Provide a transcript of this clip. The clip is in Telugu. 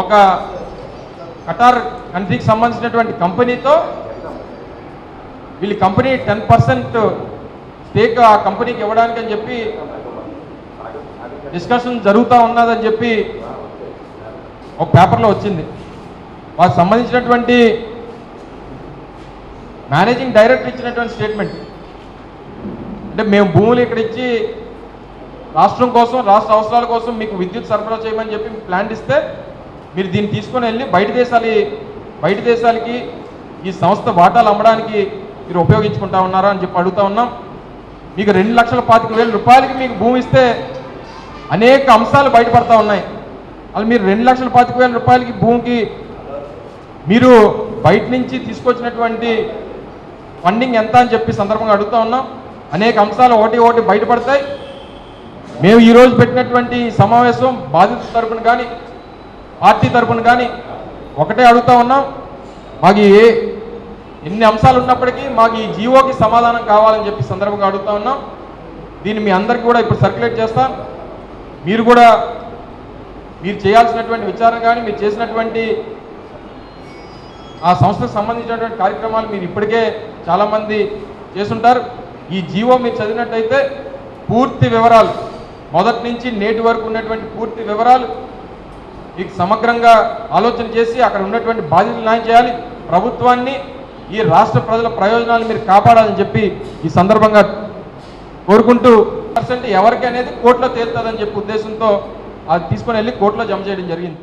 ఒక కటార్ కంట్రీకి సంబంధించినటువంటి కంపెనీతో వీళ్ళ కంపెనీ టెన్ పర్సెంట్ స్టేక్ ఆ కంపెనీకి ఇవ్వడానికి అని చెప్పి డిస్కషన్ జరుగుతూ ఉన్నదని చెప్పి ఒక పేపర్లో వచ్చింది. వాళ్ళకి సంబంధించినటువంటి మేనేజింగ్ డైరెక్టర్ ఇచ్చినటువంటి స్టేట్మెంట్. అంటే మేము భూములు ఇక్కడ ఇచ్చి రాష్ట్రం కోసం రాష్ట్ర అవసరాల కోసం మీకు విద్యుత్ సరఫరా చేయమని చెప్పి ప్లాన్ ఇస్తే మీరు దీన్ని తీసుకొని వెళ్ళి బయట దేశాలి బయట దేశాలకి ఈ సంస్థ వాటాలు అమ్మడానికి మీరు ఉపయోగించుకుంటా ఉన్నారా అని చెప్పి అడుగుతా ఉన్నాం. మీకు రెండు లక్షల పాతిక వేల రూపాయలకి మీకు భూమి ఇస్తే అనేక అంశాలు బయటపడతా ఉన్నాయి. అలా మీరు రెండు లక్షల పాతిక వేల రూపాయలకి భూమికి మీరు బయట నుంచి తీసుకొచ్చినటువంటి ఫండింగ్ ఎంత అని చెప్పి సందర్భంగా అడుగుతా ఉన్నాం. అనేక అంశాలు ఒకటి ఒకటి బయటపడతాయి. మేము ఈరోజు పెట్టినటువంటి సమావేశం బాధితుల తరపున కానీ పార్టీ తరఫున కానీ ఒకటే అడుగుతా ఉన్నాం. మాకు ఎన్ని అంశాలు ఉన్నప్పటికీ మాకు ఈ జీవోకి సమాధానం కావాలని చెప్పి సందర్భంగా అడుగుతా ఉన్నాం. దీన్ని మీ అందరికీ కూడా ఇప్పుడు సర్క్యులేట్ చేస్తాం. మీరు కూడా మీరు చేయాల్సినటువంటి విచారణ కానీ మీరు చేసినటువంటి ఆ సంస్థకు సంబంధించినటువంటి కార్యక్రమాలు మీరు ఇప్పటికే చాలామంది చేస్తుంటారు. ఈ జీవో మీరు చదివినట్టయితే పూర్తి వివరాలు మొదటి నుంచి నేటి వరకు ఉన్నటువంటి పూర్తి వివరాలు మీకు సమగ్రంగా ఆలోచన చేసి అక్కడ ఉన్నటువంటి బాధ్యతలు న్యాయం చేయాలి. ప్రభుత్వాన్ని ఈ రాష్ట్ర ప్రజల ప్రయోజనాలు మీరు కాపాడాలని చెప్పి ఈ సందర్భంగా కోరుకుంటూ పర్సెంట్ ఎవరికి అనేది కోర్టులో తేలుతుందని చెప్పి ఉద్దేశంతో అది తీసుకొని వెళ్ళి కోర్టులో జమ చేయడం జరిగింది.